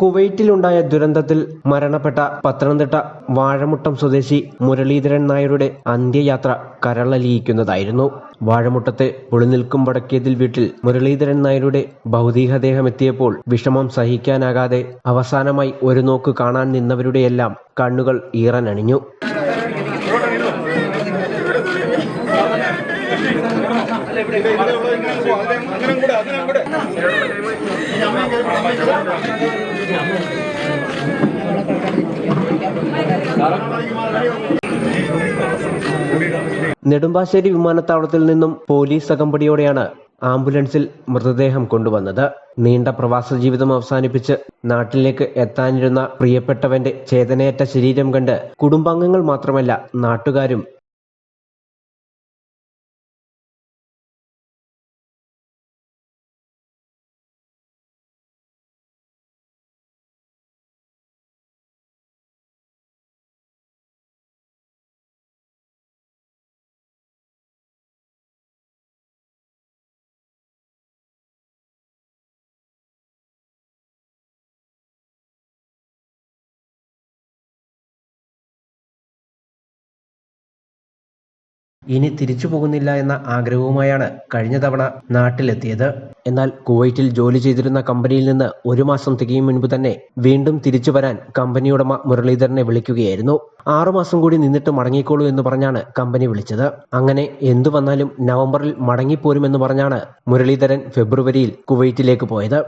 കുവൈറ്റിലുണ്ടായ ദുരന്തത്തിൽ മരണപ്പെട്ട പത്തനംതിട്ട വാഴമുട്ടം സ്വദേശി മുരളീധരൻ നായരുടെ അന്ത്യയാത്ര കരളലിയിക്കുന്നതായിരുന്നു വാഴമുട്ടത്തെ ഒളിനിൽക്കും വടക്കേതിൽ വീട്ടിൽ മുരളീധരൻ നായരുടെ ഭൗതികദേഹം എത്തിയപ്പോൾ വിഷമം സഹിക്കാനാകാതെ അവസാനമായി ഒരു നോക്ക് കാണാൻ നിന്നവരുടെയെല്ലാം കണ്ണുകൾ ഈറനണിഞ്ഞു നെടുമ്പാശ്ശേരി വിമാനത്താവളത്തിൽ നിന്നും പോലീസ് അകമ്പടിയോടെയാണ് ആംബുലൻസിൽ മൃതദേഹം കൊണ്ടുവന്നത്. നീണ്ട പ്രവാസ ജീവിതം അവസാനിപ്പിച്ച് നാട്ടിലേക്ക് എത്താനിരുന്ന പ്രിയപ്പെട്ടവന്റെ ചേതനയേറ്റ ശരീരം കണ്ട് കുടുംബാംഗങ്ങൾ മാത്രമല്ല നാട്ടുകാരും ഇനി തിരിച്ചു പോകുന്നില്ല എന്ന ആഗ്രഹവുമായാണ് കഴിഞ്ഞ തവണ നാട്ടിലെത്തിയത്. എന്നാൽ കുവൈറ്റിൽ ജോലി ചെയ്തിരുന്ന കമ്പനിയിൽ നിന്ന് ഒരു മാസം തികയും മുൻപ് തന്നെ വീണ്ടും തിരിച്ചു വരാൻ കമ്പനിയുടമ മുരളീധരനെ വിളിക്കുകയായിരുന്നു. ആറുമാസം കൂടി നിന്നിട്ട് മടങ്ങിക്കോളൂ എന്ന് പറഞ്ഞാണ് കമ്പനി വിളിച്ചത്. അങ്ങനെ എന്തു വന്നാലും നവംബറിൽ മടങ്ങിപ്പോരുമെന്ന് പറഞ്ഞാണ് മുരളീധരൻ ഫെബ്രുവരിയിൽ കുവൈറ്റിലേക്ക് പോയത്.